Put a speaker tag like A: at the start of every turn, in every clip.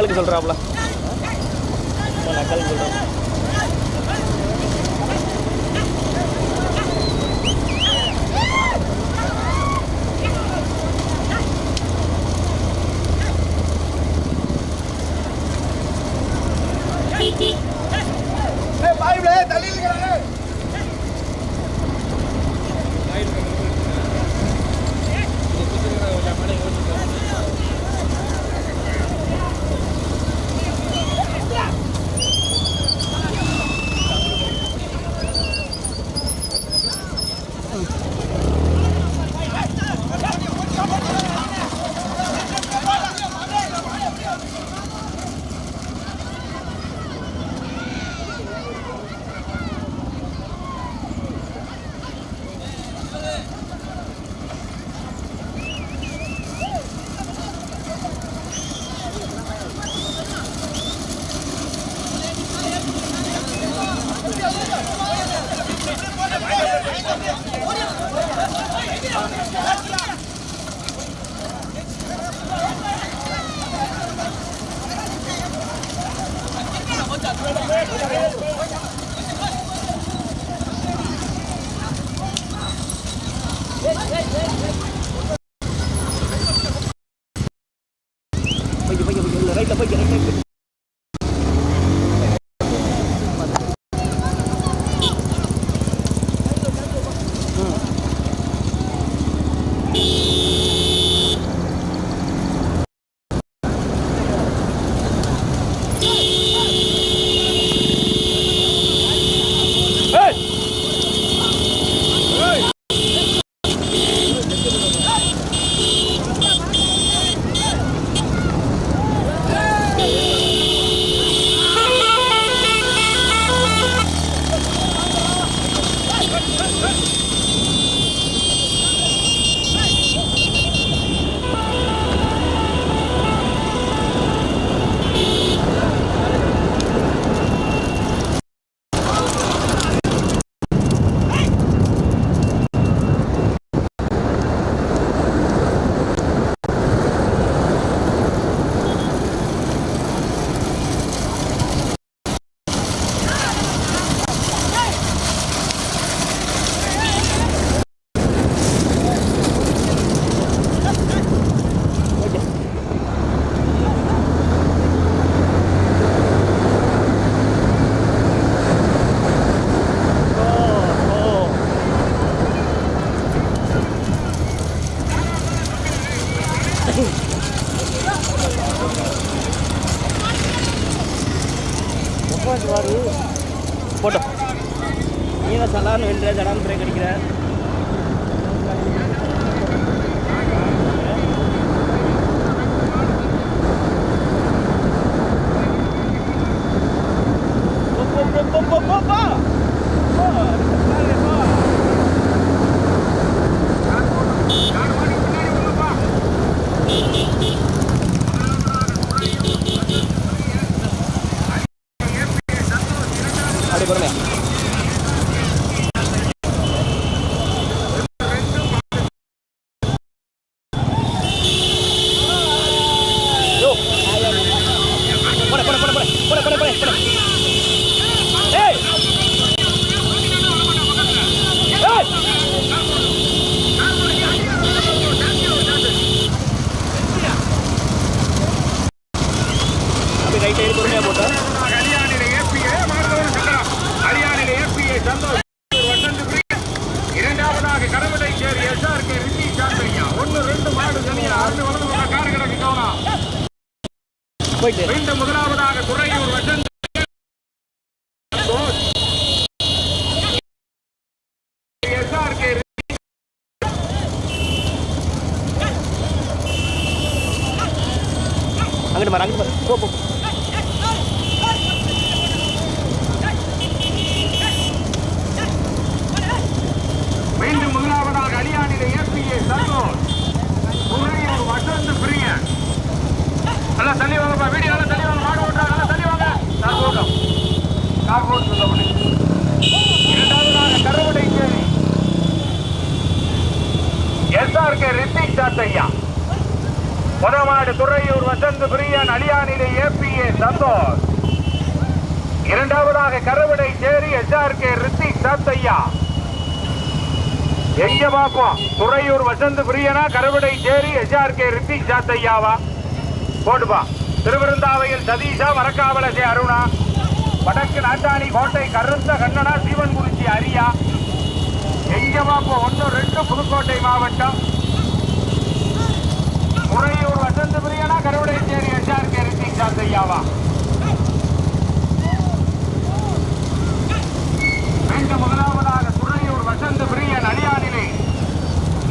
A: நக்கலுக்கு சொல்கிறாப்புல நக்கலுக்கு சொல்கிறேன் Hey, bye, bye, சரி பொறுமையாக போட்டோம்
B: இரண்டாவதாக கடவுளை சேரி எஸ்ஆர்கே ரிஷி சாந்திரியா ஒன்று ரெண்டு மாடு தனியா. அறுந்து வளர்ந்து கொண்ட கார் கிடக்கு
A: கவனா
B: மீண்டும் முதலாவதாக துறையூர் வசந்த்
A: அங்கிட்டு பாரு அங்கிட்டு போ.
B: இரண்டாவதாக கருவடை சேரி எஸ்ஆர்கே ரித்திக் சாத்தையா முதமாடு துறையூர் வசந்த் பிரியன் அலியானிலே ஏபிஏ சந்தோஷ் இரண்டாவதாக கருவடை சேரி எஸ்ஆர்கே ரித்திக் சாத்தையா எங்க பார்ப்போம் துறையூர் வசந்த் பிரியனா கருவடை சேரி எஸ்ஆர்கே ரித்திக் சாத்தையாவா போட்டுப்பா திருவிருந்தாவையில் சதீஷா மரக்காவலசே அருணா வடக்கு நாட்டாணி கோட்டை கருத்த கண்ணனா சீவன்குறிச்சி அரியா. எங்க இப்போ ஒன்று ரெண்டு புதுக்கோட்டை மாவட்டம். உறையூர் வசந்த பிரியனா கருவடைச்சேரி சேரி எஸ்ஆர்கே ரித்திக் மீண்டும் துறையூர் வசந்த பிரியன் அடியானிலே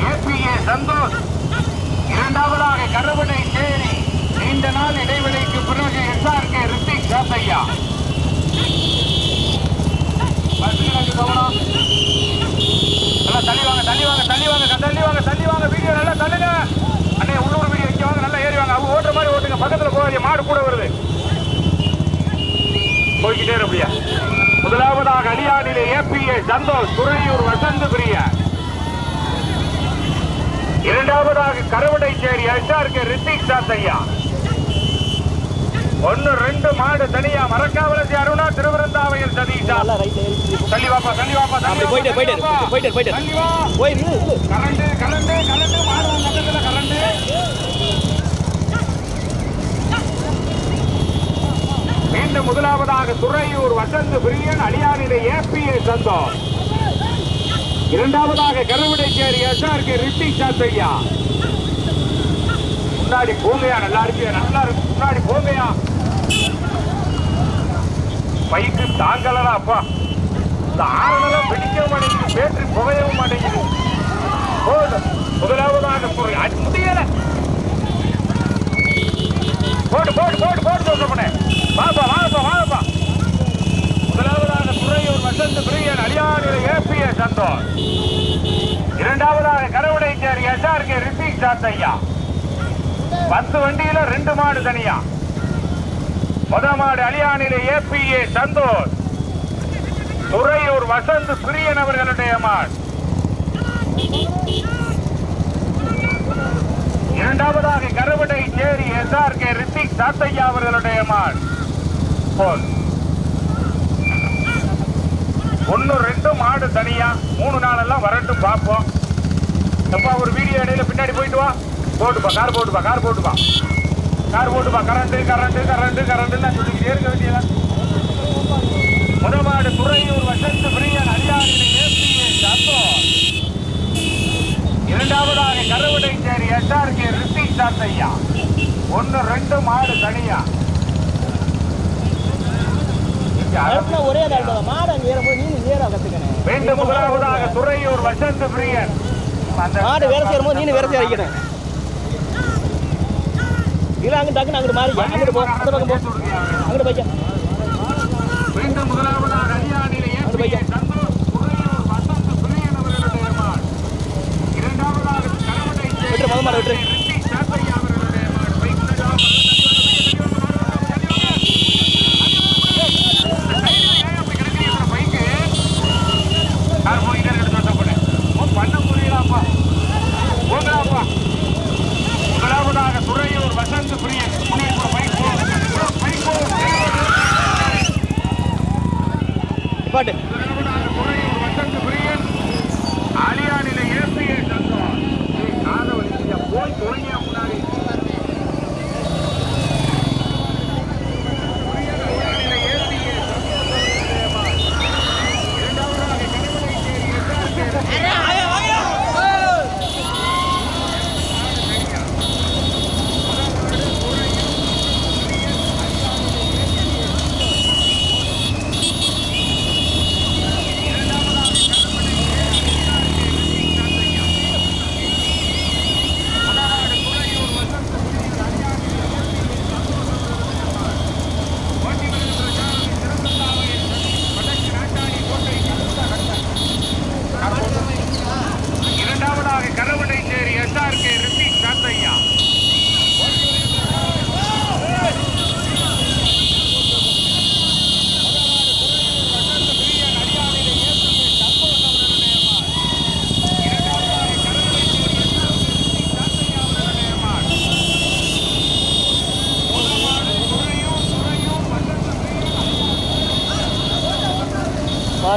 B: ஏபிஏ சந்தோஷ் இரண்டாவதாக கருவடை சேரி நீண்ட நாள் இடைவெளிக்கு பிறகு எஸ்ஆர்கே ரித்திக் சாத்தையா பஸ்ஸுகளுக்கு கவனம் நல்லா தள்ளி வாங்க தள்ளி வாங்க தள்ளி வாங்க தள்ளி வாங்க தள்ளி வாங்க வீடியோ நல்லா தள்ளுங்க அண்ணே உள்ளூர் வீடியோ இங்க வாங்க நல்லா ஏறி வாங்க அவங்க ஓட்டுற மாதிரி ஓட்டுங்க பக்கத்துல போகாதீங்க மாடு கூட வருது போய்கிட்டே இரு அப்படியா. முதலாவதாக அடியாடிலே ஏபிஏ சந்தோஷ் துறையூர் வசந்த பிரியா இரண்டாவதாக கருவடை சேரி எஸ்ஆர்கே ரித்திக் சாத்தையா. ஒன்னு ரெண்டு மாடு தனியா மரக்காவலசி அருணா திருவிருந்தாவையில் சதீஷா. தள்ளி வாப்பா தள்ளி
A: போயிட்டு, போயிட்டு. போயிட்டு, போயிட்டு.
B: கரண்டு கரண்டு கரண்டு மாடு முதலாவதாக துறையூர் வசந்த் பிரியன் அடியாரிலே ஏபிஏ சந்தோஷ் இரண்டாவதாக கருவடைச்சேரி எஸ்ஆர்கே ரித்திக் சாத்தையா முன்னாடி பூமையா நல்லா இருக்கு நல்லா இருக்கு முன்னாடி பூமையா பைக்கு தாங்கலடா அப்பா இந்த ஆரணெல்லாம் பிடிக்க மாட்டேங்குது பேட்டரி புகையவும் மாட்டேங்குது போடு முதலாவதாக பொருள் அது முடியல போடு போடு போடு போடு சொல்றப்பனே வாப்பா வாப்பா வாப்பா முதலாவதாக துறையூர் வசந்த் பிரியன் அலியானில ஏபிஏ சந்தோஷ். இரண்டாவதாக கரவடை சேரி எஸ்ஆர்கே ரித்திக் சாத்தையா. பத்து வண்டியில ரெண்டு மாடு தனியா. முத மாடு அலியானில ஏபிஏ சந்தோஷ். துறையூர் வசந்த் பிரியன் அவர்களுடைய மாடு. இரண்டாவதாக கருவடை சேரி எஸ்ஆர்கே ரித்திக் சாத்தையா அவர்களுடைய மாடு. போல். ஒன்று ரெண்டு மாடு தனியா மூணு நாளெல்லாம் வரட்டும் பார்ப்போம். எப்பா ஒரு வீடியோ இடையில பின்னாடி போயிட்டு வா. போட்டுப்பா கார் போட்டுப்பா கார் போட்டுப்பா கார் போட்டுப்பா கரண்ட்டு கரண்ட்டு கரண்ட்டு கரண்ட்டுலாம் சொல்லிக்கிட்டே இருக்க வேண்டியதா முதமாடு துறையூர் வசத்து பிரியன் அரியாரில் இரண்டாவதாக கருவடை சேரி எஸ்ஆர்கே ரித்திக் சாத்தையா. ஒன்று ரெண்டு மாடு தனியா.
A: ஒரே மாடு ஏறும்போது நீனு ஏற கத்துக்கணும்
B: மீண்டும் முதலாவதாக துறையூர் வசந்த் பிரியன்.
A: மாடு போது இல்ல அங்க டக்குன்னு அங்கிட்டு மாறி அங்கிட்டு போ அந்த பக்கம் போ. அங்கிட்டு போய்க்க.
B: மீண்டும் முதலாவதாக இரண்டாவதாக
A: விட்டுரு,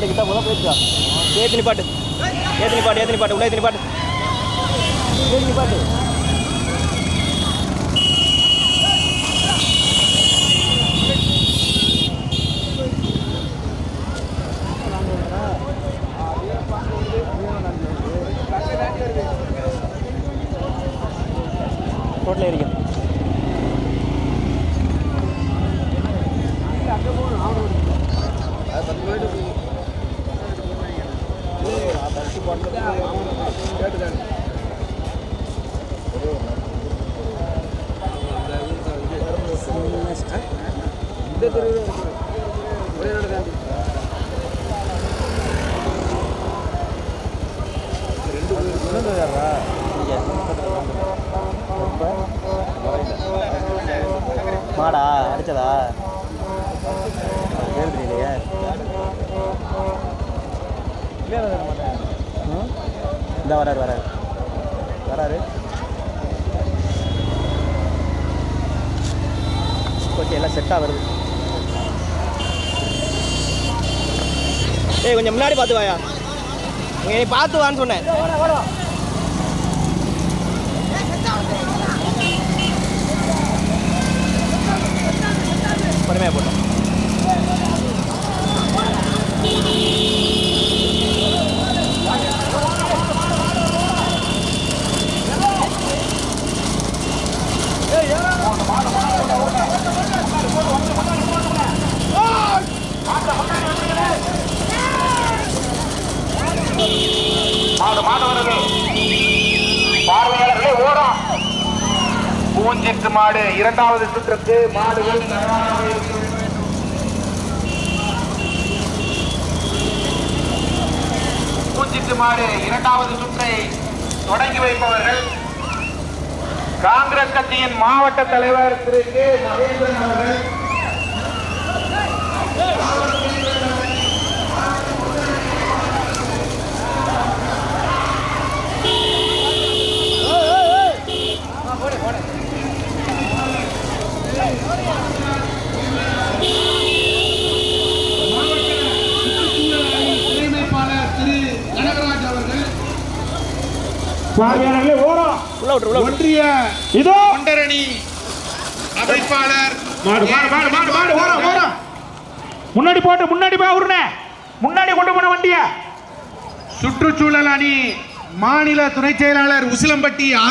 A: மாடு கிட்ட போதும் போயிடுச்சா ஏத்தினி பாட்டு ஏத்தினி பாட்டு ஏத்தினி பாட்டு உள்ள ஏத்தினி பாட்டு ஏத்தி பாட்டு ரோட்டில் இருக்கேன் மாடா அடிச்சதா? எழுதுறீங்களே இந்த வராரு வராரு. வராரு. ஓகே எல்லாம் செட்டாக வருது. ஏய் கொஞ்சம் முன்னாடி பார்த்து வாயா. நீ பார்த்து வான்னு சொன்னேன். பொறுமையாக போட்டோம்
B: மாடு மாணவர்களே பார்வையாளர்களே ஓடும் பூஞ்சிட்டு மாடு இரண்டாவது சுற்றுக்கு மாடுகள் தயாராக மாடு இரண்டாவது சுற்றை தொடங்கி வைப்பவர்கள் காங்கிரஸ் கட்சியின் மாவட்ட தலைவர் திரு கே. மகேந்திரன் அவர்கள்
C: இணைப்பாளர் திரு கனகராஜ் அவர்கள்
B: பார்வையாளர்களே
A: விட்ரு
C: ஒன்றிய
B: இதோ.
C: தொண்டரணி அமைப்பாளர்.
B: மாடு மாடு மாடு மாடு மாடு ஓரம் ஓரம் முன்னாடி போட்டு முன்னாடி போய் உருணே முன்னாடி கொண்டு போன வண்டிய.
C: சுற்றுச்சூழல் அணி மாநில துணை செயலாளர் உசிலம்பட்டி அருள்